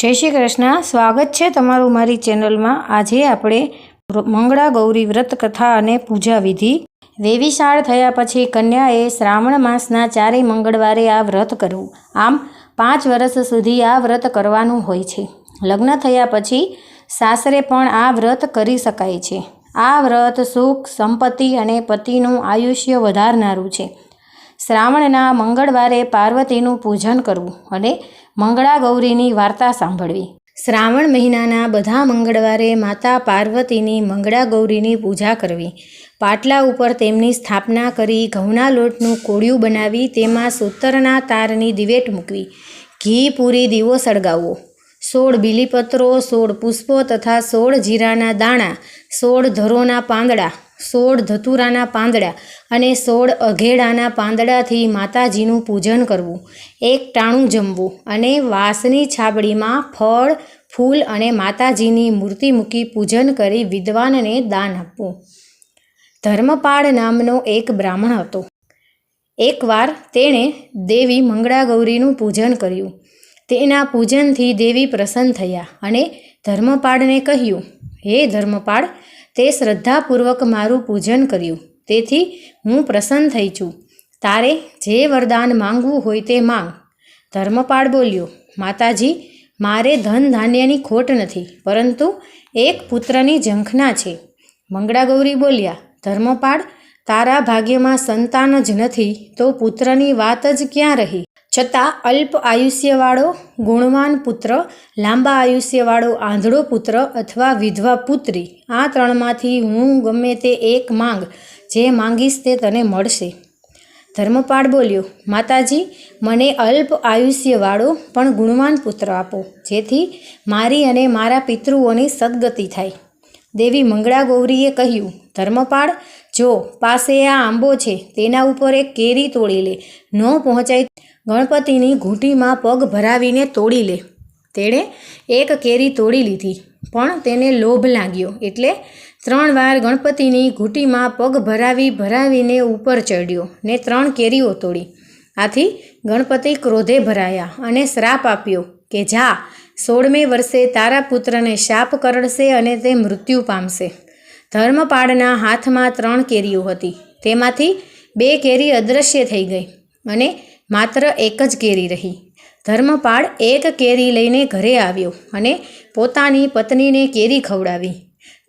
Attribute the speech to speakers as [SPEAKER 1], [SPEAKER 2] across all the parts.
[SPEAKER 1] જય શ્રી કૃષ્ણ. સ્વાગત છે તમારું મારી ચેનલમાં. આજે આપણે મંગળા ગૌરી વ્રત કથા અને પૂજા વિધિ. વેવિશાળ થયા પછી કન્યાએ શ્રાવણ માસના ચારેય મંગળવારે આ વ્રત કરવું. આમ, પાંચ વર્ષ સુધી આ વ્રત કરવાનું હોય છે. લગ્ન થયા પછી સાસરે પણ આ વ્રત કરી શકાય છે. આ વ્રત સુખ, સંપત્તિ અને પતિનું આયુષ્ય વધારનારું છે. શ્રાવણના મંગળવારે પાર્વતીનું પૂજન કરવું અને મંગળા ગૌરીની વાર્તા સાંભળવી. શ્રાવણ મહિનાના બધા મંગળવારે માતા પાર્વતીની મંગળા ગૌરીની પૂજા કરવી. પાટલા ઉપર તેમની સ્થાપના કરી ઘઉંના લોટનું કોળિયું બનાવી તેમાં સૂતરના તારની દિવેટ મૂકવી. ઘી પૂરી દીવો સળગાવવો. સોળ બીલીપત્રો, સોળ પુષ્પો તથા સોળ જીરાના દાણા, સોળ ધરોના પાંદડા, સોળ ધતુરાના પાંદડા અને સોળ અઘેડાના પાંદડાથી માતાજીનું પૂજન કરવું. એક ટાણું જમવું અને વાંસની છાબડીમાં ફળ, ફૂલ અને માતાજીની મૂર્તિ મૂકી પૂજન કરી વિદ્વાનને દાન આપવું. ધર્મપાળ નામનો એક બ્રાહ્મણ હતો. એકવાર તેણે દેવી મંગળા ગૌરીનું પૂજન કર્યું. તેના પૂજનથી દેવી પ્રસન્ન થયા અને ધર્મપાળને કહ્યું, હે ધર્મપાળ, તે શ્રદ્ધાપૂર્વક મારું પૂજન કર્યું. તેથી હું પ્રસન્ન થઈ છું. તારે જે વરદાન માંગવું હોય તે માંગ. ધર્મપાળ બોલ્યો, માતાજી, મારે ધન ધાન્યની ખોટ નથી, પરંતુ એક પુત્રની ઝંખના છે. મંગળાગૌરી બોલ્યા, ધર્મપાળ, તારા ભાગ્યમાં સંતાન જ નથી, તો પુત્રની વાત જ ક્યાં રહી? છતાં અલ્પ આયુષ્યવાળો, ગુણવાન પુત્ર, લાંબા આયુષ્યવાળો આંધળો પુત્ર અથવા વિધવા પુત્રી, આ ત્રણમાંથી હું ગમે તે એક માંગ, જે માંગીશ તે તને મળશે. ધર્મપાળ બોલ્યો, માતાજી, મને અલ્પ આયુષ્યવાળો પણ ગુણવાન પુત્ર આપો, જેથી મારી અને મારા પિતૃઓની સદગતિ થાય. દેવી મંગળા ગૌરીએ કહ્યું, ધર્મપાળ, જો પાસે આ આંબો છે, તેના ઉપર એક કેરી તોડી લે, ન પહોંચાય ગણપતિની ઘૂંટીમાં પગ ભરાવીને તોડી લે. તેણે એક કેરી તોડી લીધી, પણ તેને લોભ લાગ્યો. એટલે ત્રણ વાર ગણપતિની ઘૂંટીમાં પગ ભરાવી ભરાવીને ઉપર ચડ્યો ને ત્રણ કેરીઓ તોડી. આથી ગણપતિ ક્રોધે ભરાયા અને શ્રાપ આપ્યો કે, જા, સોળમે વર્ષે તારા પુત્રને શાપ કરડશે અને તે મૃત્યુ પામશે. ધર્મપાળના હાથમાં ત્રણ કેરીઓ હતી. તેમાંથી બે કેરી અદૃશ્ય થઈ ગઈ અને માત્ર એક જ કેરી રહી. ધર્મપાળ એક કેરી લઈને ઘરે આવ્યો અને પોતાની પત્નીને કેરી ખવડાવી.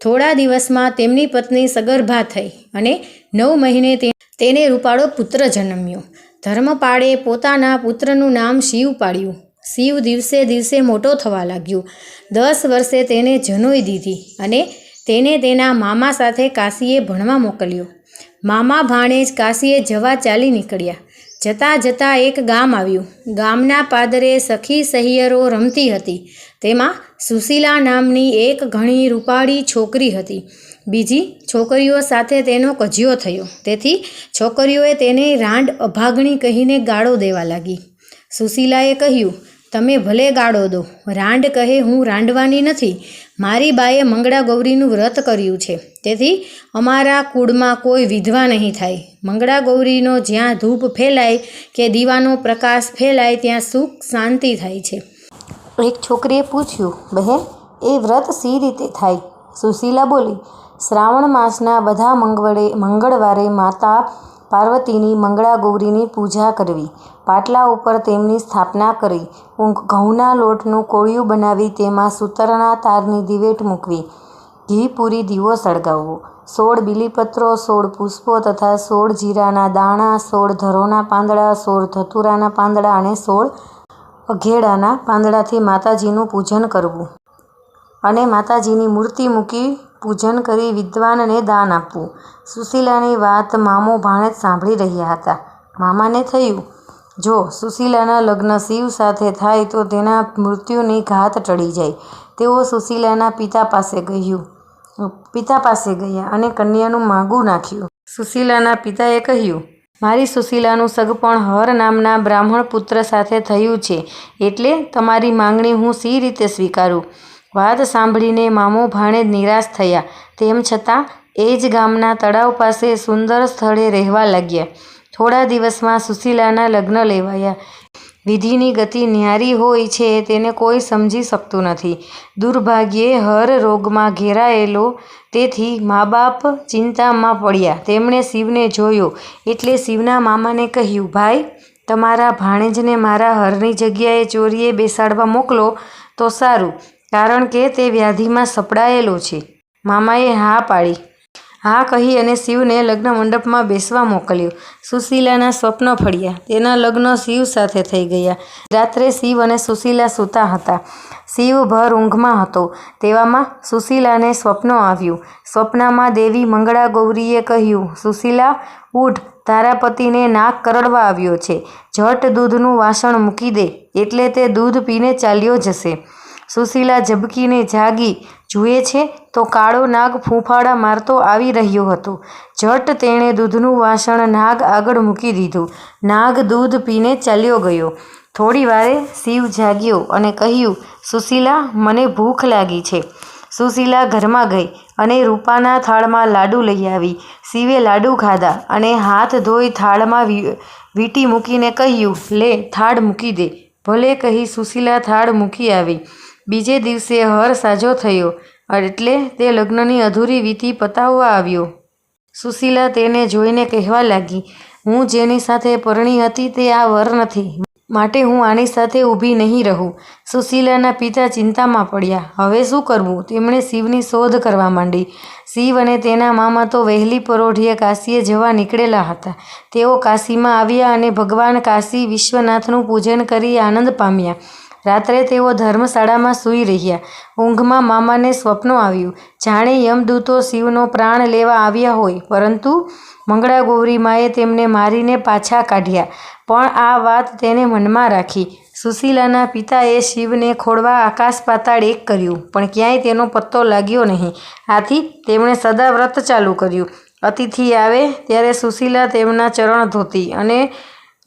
[SPEAKER 1] થોડા દિવસમાં તેમની પત્ની સગર્ભા થઈ અને નવ મહિને તેને રૂપાળો પુત્ર જન્મ્યો. ધર્મપાળે પોતાના પુત્રનું નામ શિવ પાડ્યું. શિવ દિવસે દિવસે મોટો થવા લાગ્યો. દસ વર્ષે તેને જનોઈ દીધી અને તેને તેના મામા સાથે કાશીએ ભણવા મોકલ્યો. મામા ભાણેજ કાશીએ જવા ચાલી નીકળ્યા. જતાં જતાં એક ગામ આવ્યું. ગામના પાદરે સખી સહિયરો રમતી હતી. તેમાં સુશીલા નામની એક ઘણી રૂપાળી છોકરી હતી. બીજી છોકરીઓ સાથે તેનો કજિયો થયો. તેથી છોકરીઓએ તેને રાંડ અભાગણી કહીને ગાળો દેવા લાગી. સુશીલાએ કહ્યું તમે ભલે ગાળો દો. રાંડ કહે હું રાંડવાની નથી. મારી બાએ મંગળા ગૌરીનું વ્રત કર્યું છે. તેથી અમારા કુળમાં કોઈ વિધવા નહીં થાય. મંગળા ગૌરીનો જ્યાં ધૂપ ફેલાય કે દીવાનો પ્રકાશ ફેલાય, ત્યાં સુખ શાંતિ થાય છે. એક છોકરીએ પૂછ્યું, બહેન, એ વ્રત સી રીતે થાય? સુશીલા બોલી, શ્રાવણ માસના બધા મંગળે મંગળવારે માતા પાર્વતીની મંગળા ગૌરીની પૂજા કરવી. પાટલા ઉપર તેમની સ્થાપના કરી. ઘઉંના લોટનું કોળિયું બનાવી તેમાં સૂતરના તારની દિવેટ મૂકવી. ઘી પૂરી દીવો સળગાવવો. સોળ બીલીપત્રો, સોળ પુષ્પો તથા સોળ જીરાના દાણા, સોળ ધરોના પાંદડા, સોળ ધતુરાના પાંદડા અને સોળ અઘેડાના પાંદડાથી માતાજીનું પૂજન કરવું. અને માતાજીની મૂર્તિ મૂકી પૂજન કરી વિદ્વાનને દાન આપવું. સુશીલાની વાત મામો ભાણેજ સાંભળી રહ્યા હતા. મામાને થયું, જો સુશીલાના લગ્ન શિવ સાથે થાય તો તેના મૃત્યુની ઘાત ટળી જાય. તેઓ સુશીલાના પિતા પાસે ગયું, પિતા પાસે ગયા અને કન્યાનું માગું નાખ્યું. સુશીલાના પિતાએ કહ્યું, મારી સુશીલાનું સગપણ હર નામના બ્રાહ્મણ પુત્ર સાથે થયું છે, એટલે તમારી માંગણી હું સી રીતે સ્વીકારું? વાત સાંભળીને મામો ભાણે નિરાશ થયા. તેમ છતાં, એ જ ગામના તળાવ પાસે સુંદર સ્થળે રહેવા લાગ્યા. થોડા દિવસમાં સુશીલાના લગ્ન લેવાયા. વિધિની ગતિ ન્યારી હોય છે તેને કોઈ સમજી શકતું નથી. દુર્ભાગ્યે હર રોગમાં ઘેરાયેલો તેથી મા બાપ ચિંતામાં પડ્યા. તેમણે શિવને જોયો. એટલે શિવના મામાને કહ્યું, ભાઈ, તમારા ભાણેજને મારા હરની જગ્યાએ ચોરીએ બેસાડવા મોકલો તો સારું. કારણ કે તે વ્યાધિમાં સપડાયેલો છે. મામાએ હા પાડી. હા કહી અને શિવને લગ્ન મંડપમાં બેસવા મોકલ્યો. સુશીલાના સ્વપ્ન ફળ્યા. તેના લગ્ન શિવ સાથે થઈ ગયા. રાત્રે શિવ અને સુશીલા સૂતા હતા. શિવ ભર ઊંઘમાં હતો. તેવામાં સુશીલાને સ્વપ્ન આવ્યું. સ્વપ્નમાં દેવી મંગળા ગૌરીએ કહ્યું, સુશીલા, ઉઠ. તારા પતિને નાક કરડવા આવ્યો છે. ઝટ દૂધનું વાસણ મૂકી દે. એટલે તે દૂધ પીને ચાલ્યો જશે. સુશીલા ઝબકીને જાગી. જુએ છે તો કાળો નાગ ફૂંફાડા મારતો આવી રહ્યો હતો. ઝટ તેણે દૂધનું વાસણ નાગ આગળ મૂકી દીધું. નાગ દૂધ પીને ચાલ્યો ગયો. થોડી વારે શિવ જાગ્યો અને કહ્યું, સુશીલા, મને ભૂખ લાગી છે. સુશીલા ઘરમાં ગઈ અને રૂપાના થાળમાં લાડુ લઈ આવી. શિવે લાડુ ખાધા અને હાથ ધોઈ થાળમાં વીંટી મૂકીને કહ્યું, લે, થાળ મૂકી દે. ભલે કહી સુશીલા થાળ મૂકી આવી. બીજે દિવસે હર સાજો થયો, એટલે તે લગ્નની અધૂરી વિધિ પતાવવા આવ્યો. સુશીલા તેને જોઈને કહેવા લાગી, હું જેની સાથે પરણી હતી તે આ વર નથી. માટે હું આની સાથે ઊભી નહીં રહું. સુશીલાના પિતા ચિંતામાં પડ્યા. હવે શું કરવું? તેમણે શિવની શોધ કરવા માંડી. શિવ અને તેના મામા તો વહેલી પરોઢીએ કાશીએ જવા નીકળેલા હતા. તેઓ કાશીમાં આવ્યા અને ભગવાન કાશી વિશ્વનાથનું પૂજન કરી આનંદ પામ્યા. રાત્રે તેઓ ધર્મશાળામાં સૂઈ રહ્યા. ઊંઘમાં મામાને સ્વપ્ન આવ્યું. જાણે યમદૂતો શિવનો પ્રાણ લેવા આવ્યા હોય. પરંતુ મંગળા ગૌરીમાએ તેમને મારીને પાછા કાઢ્યા. પણ આ વાત તેને મનમાં રાખી. સુશીલાના પિતાએ શિવને ખોળવા આકાશ પાતાળ એક કર્યું. પણ ક્યાંય તેનો પત્તો લાગ્યો નહીં. આથી તેમણે સદા વ્રત ચાલુ કર્યું. અતિથિ આવે ત્યારે સુશીલા તેમના ચરણ ધોતી અને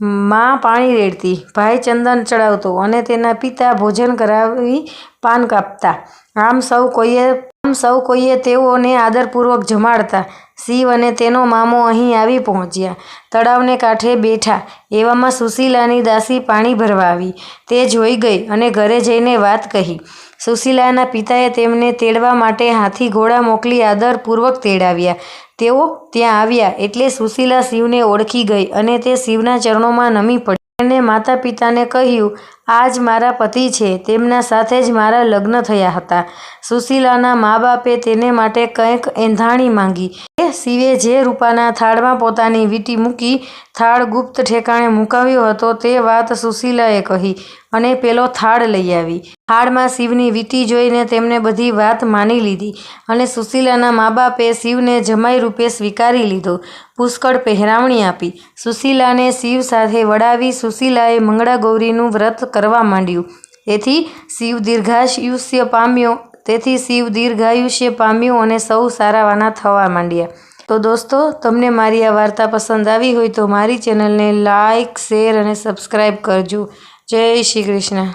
[SPEAKER 1] માં પાણી રેડતી. ભાઈ ચંદન ચડાવતો અને તેના પિતા ભોજન કરાવી પાન કાપતા. આમ સૌ કોઈએ, આમ સૌ કોઈએ તેઓને આદરપૂર્વક જમાડતા. શિવ અને તેનો મામો અહીં આવી પહોંચ્યા. તળાવને કાંઠે બેઠા. એવામાં સુશીલાની દાસી પાણી ભરવા આવી. તે જોઈ ગઈ અને ઘરે જઈને વાત કહી. સુશીલાના પિતાએ તેમને તેડવા માટે હાથી ઘોડા મોકલી આદરપૂર્વક તેડાવ્યા. તેઓ ત્યાં આવ્યા એટલે સુશીલા શિવને ઓળખી ગઈ અને તે શિવના ચરણોમાં નમી પડી. તેણે માતા પિતાને કહ્યું, આ જ મારા પતિ છે, તેમના સાથે જ મારા લગ્ન થયા હતા. સુશીલાના મા બાપે તેને માટે કંઈક એંધાણી માંગી. એ શિવે જે રૂપાના થાળમાં પોતાની વીંટી મૂકી થાળ ગુપ્ત ઠેકાણે મુકાવ્યો હતો તે વાત સુશીલાએ કહી અને પેલો થાળ લઈ આવી. થાળમાં શિવની વીંટી જોઈને તેમણે બધી વાત માની લીધી અને સુશીલાના મા બાપે શિવને જમાઈ રૂપે સ્વીકારી લીધો. પુષ્કળ પહેરાવણી આપી. સુશીલાને શિવ સાથે વડાવી સુશીલાએ મંગળા ગૌરીનું વ્રત કરવા માંડ્યું. તેથી શિવ દીર્ઘાયુષ્ય પામ્યો. તેથી શિવ દીર્ઘાયુષ્ય પામ્યો અને સૌ સારાવાના થવા માંડ્યા. તો દોસ્તો, તમને મારી આ વાર્તા પસંદ આવી હોય તો મારી ચેનલને લાઈક, શેર અને સબસ્ક્રાઈબ કરજો. જય શ્રી કૃષ્ણ.